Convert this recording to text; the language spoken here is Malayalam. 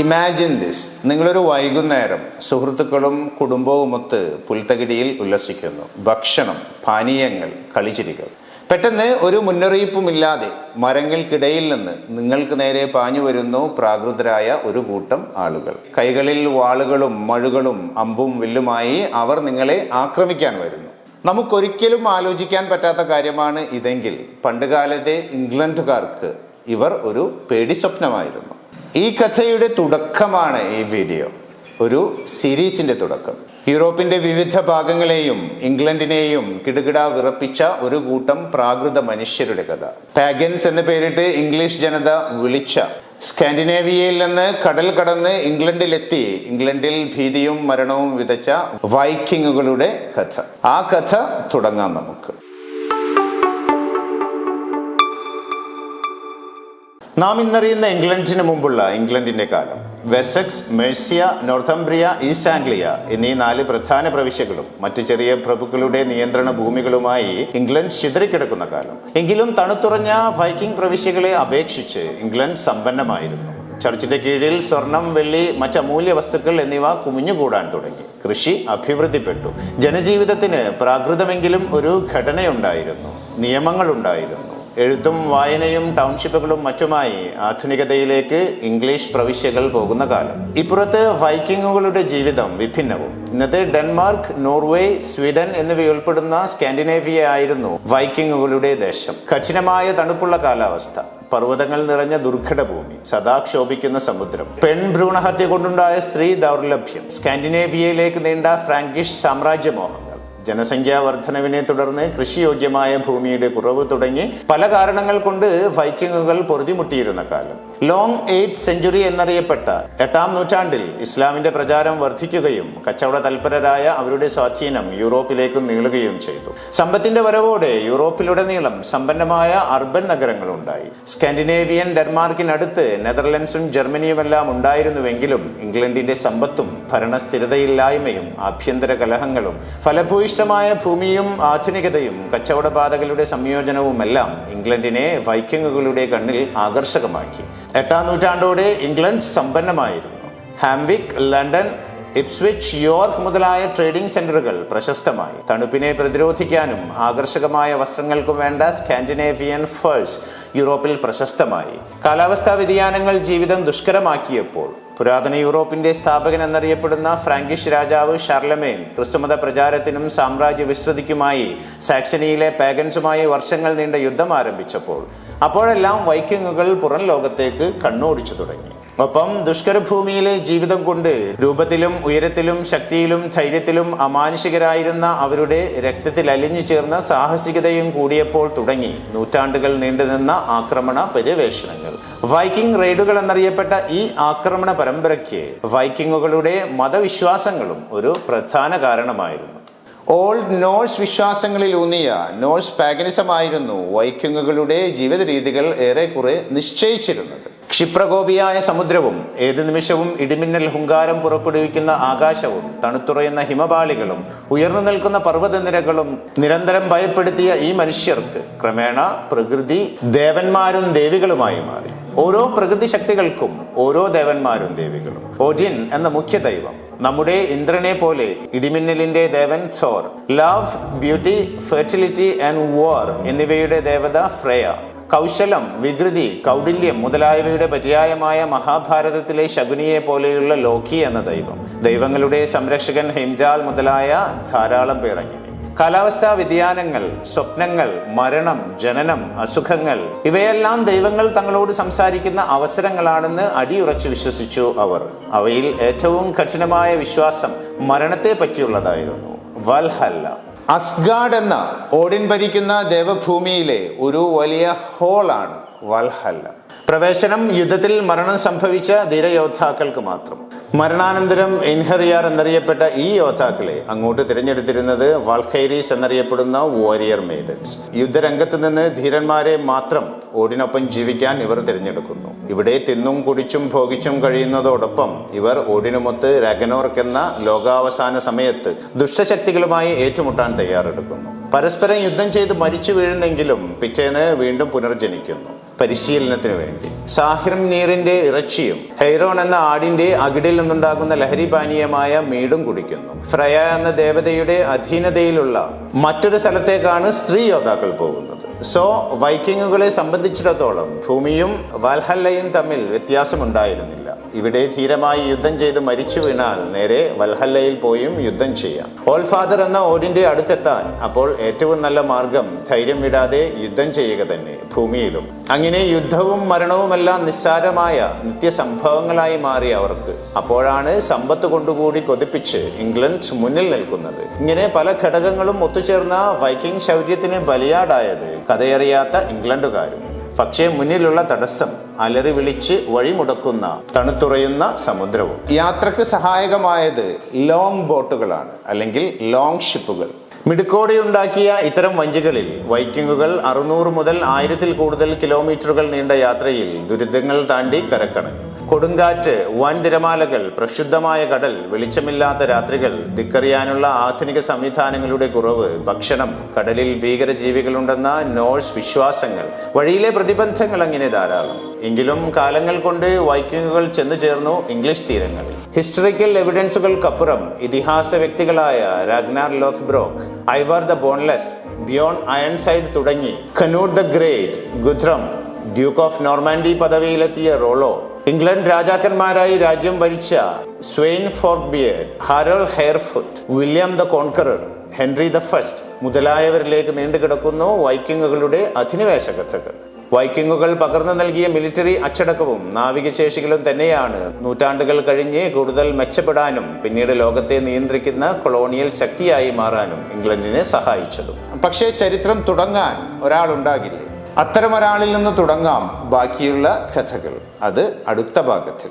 ഇമാജിൻ ദിസ് നിങ്ങളൊരു വൈകുന്നേരം സുഹൃത്തുക്കളും കുടുംബവുമൊത്ത് പുൽത്തകിടിയിൽ ഉല്ലസിക്കുന്നു. ഭക്ഷണം പാനീയങ്ങൾ കളിച്ചിരികൾ. പെട്ടെന്ന് ഒരു മുന്നറിയിപ്പുമില്ലാതെ മരങ്ങൾക്കിടയിൽ നിന്ന് നിങ്ങൾക്ക് നേരെ പാഞ്ഞു വരുന്നു പ്രാകൃതരായ ഒരു കൂട്ടം ആളുകൾ. കൈകളിൽ വാളുകളും മഴുകളും അമ്പും വില്ലുമായി അവർ നിങ്ങളെ ആക്രമിക്കാൻ വരുന്നു. നമുക്കൊരിക്കലും ആലോചിക്കാൻ പറ്റാത്ത കാര്യമാണ് ഇതെങ്കിൽ പണ്ടുകാലത്തെ ഇംഗ്ലണ്ടുകാർക്ക് ഇവർ ഒരു പേടി സ്വപ്നമായിരുന്നു ഈ കഥയുടെ തുടക്കമാണ് ഈ വീഡിയോ ഒരു സീരീസിന്റെ തുടക്കം. യൂറോപ്പിന്റെ വിവിധ ഭാഗങ്ങളെയും ഇംഗ്ലണ്ടിനെയും കിടുകിട വിറപ്പിച്ച ഒരു കൂട്ടം പ്രാകൃത മനുഷ്യരുടെ കഥ. പാഗൻസ് എന്ന് പേരിട്ട് ഇംഗ്ലീഷ് ജനത വിളിച്ച. സ്കാൻഡിനേവിയയിൽ നിന്ന് കടൽ കടന്ന് ഇംഗ്ലണ്ടിലെത്തി. ഇംഗ്ലണ്ടിൽ ഭീതിയും മരണവും വിതച്ച വൈക്കിങ്ങുകളുടെ കഥ. ആ കഥ തുടങ്ങാം നമുക്ക്. നാം ഇന്നറിയുന്ന ഇംഗ്ലണ്ടിന് മുമ്പുള്ള ഇംഗ്ലണ്ടിന്റെ കാലം. വെസക്സ് മെഴ്സിയ നോർത്തംബ്രിയ ഈസ്റ്റ് ആംഗ്ലിയ എന്നീ നാല് പ്രധാന പ്രവിശ്യകളും മറ്റു ചെറിയ പ്രഭുക്കളുടെ നിയന്ത്രണ ഭൂമികളുമായി ഇംഗ്ലണ്ട് ചിതറിക്കിടക്കുന്ന കാലം. എങ്കിലും തണുത്തുറഞ്ഞ ഫൈക്കിംഗ് പ്രവിശ്യകളെ അപേക്ഷിച്ച് ഇംഗ്ലണ്ട് സമ്പന്നമായിരുന്നു. ചർച്ചിന്റെ കീഴിൽ സ്വർണം വെള്ളി മറ്റ് അമൂല്യ വസ്തുക്കൾ എന്നിവ കുമിഞ്ഞുകൂടാൻ തുടങ്ങി. കൃഷി അഭിവൃദ്ധിപ്പെട്ടു. ജനജീവിതത്തിന് പ്രാകൃതമെങ്കിലും ഒരു ഘടനയുണ്ടായിരുന്നു. നിയമങ്ങളുണ്ടായിരുന്നു. എഴുത്തും വായനയും ടൗൺഷിപ്പുകളും മറ്റുമായി ആധുനികതയിലേക്ക് ഇംഗ്ലീഷ് പ്രവിശ്യകൾ പോകുന്ന കാലം. ഇപ്പുറത്ത് വൈക്കിങ്ങുകളുടെ ജീവിതം വിഭിന്നവും. ഇന്നത്തെ ഡെൻമാർക്ക് നോർവേ സ്വീഡൻ എന്നിവയുൾപ്പെടുന്ന സ്കാൻഡിനേവിയ ആയിരുന്നു വൈക്കിങ്ങുകളുടെ ദേശം. കഠിനമായ തണുപ്പുള്ള കാലാവസ്ഥ പർവതങ്ങൾ നിറഞ്ഞ ദുർഘട ഭൂമി സമുദ്രം പെൺഭ്രൂണഹത്യ കൊണ്ടുണ്ടായ സ്ത്രീ ദൗർലഭ്യം സ്കാൻഡിനേവിയയിലേക്ക് നീണ്ട ഫ്രാങ്കിഷ് സാമ്രാജ്യമോഹങ്ങൾ ജനസംഖ്യാ വർധനവിനെ തുടർന്ന് കൃഷിയോഗ്യമായ ഭൂമിയുടെ കുറവ് തുടങ്ങി പല കാരണങ്ങൾ കൊണ്ട് വൈക്കിങ്ങുകൾ പൊറുതിമുട്ടിയിരുന്ന കാലം. ലോങ് എയ്റ്റ് സെഞ്ചുറി എന്നറിയപ്പെട്ട എട്ടാം നൂറ്റാണ്ടിൽ ഇസ്ലാമിന്റെ പ്രചാരം വർദ്ധിക്കുകയും കച്ചവട തൽപരരായ അവരുടെ സ്വാധീനം യൂറോപ്പിലേക്ക് നീളുകയും ചെയ്തു. സമ്പത്തിന്റെ വരവോടെ യൂറോപ്പിലുടനീളം സമ്പന്നമായ അർബൻ നഗരങ്ങളുണ്ടായി. സ്കാൻഡിനേവിയൻ ഡെൻമാർക്കിനടുത്ത് നെതർലൻഡ്സും ജർമ്മനിയുമെല്ലാം ഉണ്ടായിരുന്നുവെങ്കിലും ഇംഗ്ലണ്ടിന്റെ സമ്പത്തും ഭരണസ്ഥിരതയില്ലായ്മയും ആഭ്യന്തര കലഹങ്ങളും ഫലഭൂയിഷ്ടമായ ഭൂമിയും ആധുനികതയും കച്ചവടപാതകളുടെ സംയോജനവുമെല്ലാം ഇംഗ്ലണ്ടിനെ വൈക്കിങ്ങുകളുടെ കണ്ണിൽ ആകർഷകമാക്കി. എട്ടാം നൂറ്റാണ്ടോടെ ഇംഗ്ലണ്ട് സമ്പന്നമായിരുന്നു. ഹാംവിക് ലണ്ടൻ ഇപ്സ്വിച്ച് യോർക്ക് മുതലായ ട്രേഡിംഗ് സെന്ററുകൾ പ്രശസ്തമായി. തണുപ്പിനെ പ്രതിരോധിക്കാനും ആകർഷകമായ വസ്ത്രങ്ങൾക്കും വേണ്ട സ്കാൻഡിനേവിയൻ ഫേഴ്സ് യൂറോപ്പിൽ പ്രശസ്തമായി. കാലാവസ്ഥാ വ്യതിയാനങ്ങൾ ജീവിതം ദുഷ്കരമാക്കിയപ്പോൾ പുരാതന യൂറോപ്പിന്റെ സ്ഥാപകൻ എന്നറിയപ്പെടുന്ന ഫ്രാങ്കിഷ് രാജാവ് ഷാർലമേൻ ക്രിസ്തുമത പ്രചാരത്തിനും സാമ്രാജ്യ വിസ്തൃതിക്കുമായി സാക്സണിയിലെ പാഗൻസുമായി വർഷങ്ങൾ നീണ്ട യുദ്ധം ആരംഭിച്ചപ്പോൾ അപ്പോഴെല്ലാം വൈക്കിങ്ങുകൾ പുറം ലോകത്തേക്ക് കണ്ണോടിച്ചു തുടങ്ങി. ഒപ്പം ദുഷ്കരഭൂമിയിലെ ജീവിതം കൊണ്ട് രൂപത്തിലും ഉയരത്തിലും ശക്തിയിലും ധൈര്യത്തിലും അമാനുഷികരായിരുന്ന അവരുടെ രക്തത്തിൽ അലിഞ്ഞു ചേർന്ന സാഹസികതയും കൂടിയപ്പോൾ തുടങ്ങി നൂറ്റാണ്ടുകൾ നീണ്ടുനിന്ന ആക്രമണ പര്യവേഷണങ്ങൾ. വൈക്കിംഗ് റെയ്ഡുകൾ എന്നറിയപ്പെട്ട ഈ ആക്രമണ പരമ്പരയ്ക്ക് വൈക്കിങ്ങുകളുടെ മതവിശ്വാസങ്ങളും ഒരു പ്രധാന കാരണമായിരുന്നു. ഓൾഡ് നോഴ്സ് വിശ്വാസങ്ങളിൽ ഊന്നിയ നോഴ്സ് പാഗനിസമായിരുന്നു വൈക്കിങ്ങുകളുടെ ജീവിത രീതികൾ ഏറെക്കുറെ നിശ്ചയിച്ചിരുന്നത്. ക്ഷിപ്രകോപിയായ സമുദ്രവും ഏതു നിമിഷവും ഇടിമിന്നൽ ഹുങ്കാരം പുറപ്പെടുവിക്കുന്ന ആകാശവും തണുത്തുറയുന്ന ഹിമപാളികളും ഉയർന്നു നിൽക്കുന്ന പർവതനിരകളും നിരന്തരം ഭയപ്പെടുത്തിയ ഈ മനുഷ്യർക്ക് ക്രമേണ പ്രകൃതി ദേവന്മാരും ദേവികളുമായി മാറി. ഓരോ പ്രകൃതി ശക്തികൾക്കും ഓരോ ദേവന്മാരും ദേവികളും. ഓഡിൻ എന്ന മുഖ്യ ദൈവം നമ്മുടെ ഇന്ദ്രനെ പോലെ ഇടിമിന്നലിന്റെ ദേവൻ Thor love beauty fertility and war എന്നിവയുടെ ദേവത ഫ്രേയ കൗശലം വികൃതി കൗടില്യം മുതലായവയുടെ പര്യായമായ മഹാഭാരതത്തിലെ ശകുനിയെ പോലെയുള്ള ലോക്കി എന്ന ദൈവം. ദൈവങ്ങളുടെ സംരക്ഷകൻ ഹിംജാൽ മുതലായ ധാരാളം പേർ അങ്ങനെ കാലാവസ്ഥാ വ്യതിയാനങ്ങൾ സ്വപ്നങ്ങൾ മരണം ജനനം അസുഖങ്ങൾ ഇവയെല്ലാം ദൈവങ്ങൾ തങ്ങളോട് സംസാരിക്കുന്ന അവസരങ്ങളാണെന്ന് അടിയുറച്ചു വിശ്വസിച്ചു അവർ. അവയിൽ ഏറ്റവും കഠിനമായ വിശ്വാസം മരണത്തെ പറ്റിയുള്ളതായിരുന്നു. വൽഹല്ല. അസ്ഗാഡ് എന്ന ഓടിൻ ഭരിക്കുന്ന ദേവഭൂമിയിലെ ഒരു വലിയ ഹോളാണ് വൽഹല്ല. പ്രവേശനം യുദ്ധത്തിൽ മരണം സംഭവിച്ച ധീരയോദ്ധാക്കൾക്ക് മാത്രം. മരണാനന്തരം എൻഹെറിയാർ എന്നറിയപ്പെട്ട ഈ യോദ്ധാക്കളെ അങ്ങോട്ട് തിരഞ്ഞെടുത്തിരുന്നത് വാൾഖൈരീസ് എന്നറിയപ്പെടുന്ന വാരിയർ മെയ്ഡൻസ് യുദ്ധരംഗത്ത് നിന്ന് ധീരന്മാരെ മാത്രം ഓടിനൊപ്പം ജീവിക്കാൻ ഇവർ തിരഞ്ഞെടുക്കുന്നു. ഇവിടെ തിന്നും കുടിച്ചും ഭോഗിച്ചും കഴിയുന്നതോടൊപ്പം ഇവർ ഓടിനുമൊത്ത് രഗനോർക്ക് എന്ന ലോകാവസാന സമയത്ത് ദുഷ്ടശക്തികളുമായി ഏറ്റുമുട്ടാൻ തയ്യാറെടുക്കുന്നു. പരസ്പരം യുദ്ധം ചെയ്ത് മരിച്ചു വീഴുന്നെങ്കിലും പിറ്റേന്ന് വീണ്ടും പുനർജനിക്കുന്നു. പരിശീലനത്തിന് വേണ്ടി. സാഹിർ നീറിന്റെ ഇറച്ചിയും ഹൈറോൺ എന്ന ആടിന്റെ അകിടിൽ നിന്നുണ്ടാകുന്ന ലഹരി പാനീയമായ മീടും കുടിക്കുന്നു. ഫ്രയ എന്ന ദേവതയുടെ അധീനതയിലുള്ള മറ്റൊരു സ്ഥലത്തേക്കാണ് സ്ത്രീ യോദ്ധാക്കൾ പോകുന്നത്. സോ വൈക്കിങ്ങുകളെ സംബന്ധിച്ചിടത്തോളം ഭൂമിയും വാൽഹല്ലയും തമ്മിൽ വ്യത്യാസമുണ്ടായിരുന്നില്ല. ഇവിടെ ധീരമായി യുദ്ധം ചെയ്ത് മരിച്ചു വീണാൽ നേരെ വൽഹല്ലയിൽ പോയും യുദ്ധം ചെയ്യാം. ഓൾ ഫാദർ എന്ന ഓടിന്റെ അടുത്തെത്താൻ അപ്പോൾ ഏറ്റവും നല്ല മാർഗം ധൈര്യം വിടാതെ യുദ്ധം ചെയ്യുക തന്നെ ഭൂമിയിലും. അങ്ങനെ യുദ്ധവും മരണവുമെല്ലാം നിസ്സാരമായ നിത്യസംഭവങ്ങളായി മാറി അവർക്ക്. അപ്പോഴാണ് സമ്പത്ത് കൊണ്ടുകൂടി കൊതിപ്പിച്ച് ഇംഗ്ലണ്ട് മുന്നിൽ നിൽക്കുന്നത്. ഇങ്ങനെ പല ഘടകങ്ങളും ഒത്തുചേർന്ന വൈക്കിംഗ് ശൗര്യത്തിന് ബലിയാടായത് കഥയറിയാത്ത ഇംഗ്ലണ്ടുകാരും. പക്ഷേ മുന്നിലുള്ള തടസ്സം അലറി വിളിച്ച് വഴിമുടക്കുന്ന തണുത്തുറയുന്ന സമുദ്രവും. യാത്രയ്ക്ക് സഹായകമായത് ലോങ് ബോട്ടുകളാണ് അല്ലെങ്കിൽ ലോങ് ഷിപ്പുകൾ മിടുക്കോടെ ഉണ്ടാക്കിയ ഇത്തരം വഞ്ചികളിൽ വൈക്കിങ്ങുകൾ അറുന്നൂറ് മുതൽ ആയിരത്തിൽ കൂടുതൽ കിലോമീറ്ററുകൾ നീണ്ട യാത്രയിൽ ദുരിതങ്ങൾ താണ്ടി കരക്കണഞ്ഞു കൊടുങ്കാറ്റ് വൻ തിരമാലകൾ പ്രക്ഷുബ്ധമായ കടൽ വെളിച്ചമില്ലാത്ത രാത്രികൾ ധിക്കറിയാനുള്ള ആധുനിക സംവിധാനങ്ങളുടെ കുറവ് ഭക്ഷണം കടലിൽ ഭീകരജീവികളുണ്ടെന്ന നോഴ്സ് വിശ്വാസങ്ങൾ വഴിയിലെ പ്രതിബന്ധങ്ങൾ അങ്ങനെ ധാരാളം. എങ്കിലും കാലങ്ങൾ കൊണ്ട് വൈക്കിങ്ങുകൾ ചെന്നു ചേർന്നു ഇംഗ്ലീഷ് തീരങ്ങളിൽ. ഹിസ്റ്ററിക്കൽ എവിഡൻസുകൾക്കപ്പുറം ഇതിഹാസ വ്യക്തികളായ Ragnar Lothbrok Ivar the boneless Bjorn Ironside തുടങ്ങി. Cnut the great Guthrum duke of Normandy പദവിയിലെത്തിയ Rollo. England രാജാക്കന്മാരായി രാജ്യം ഭരിച്ച Sweyn Forkbeard Harold Harefoot William the conqueror Henry the first മുതലായവരിലേക്ക് നീണ്ടുകിടക്കുന്നു വൈക്കിങ്ങുകളുടെ അധിനിവേശ കഥകൾ. വൈക്കിങ്ങുകൾ പകർന്നു നൽകിയ മിലിറ്ററി അച്ചടക്കവും നാവികശേഷികളും തന്നെയാണ്. നൂറ്റാണ്ടുകൾ കഴിഞ്ഞ് കൂടുതൽ മെച്ചപ്പെടാനും പിന്നീട് ലോകത്തെ നിയന്ത്രിക്കുന്ന കൊളോണിയൽ ശക്തിയായി മാറാനും ഇംഗ്ലണ്ടിനെ സഹായിച്ചതും. പക്ഷേ ചരിത്രം തുടങ്ങാൻ ഒരാളുണ്ടാകില്ലേ? അത്തരം ഒരാളിൽ നിന്ന് തുടങ്ങാം ബാക്കിയുള്ള കഥകൾ. അത് അടുത്ത ഭാഗത്തിൽ.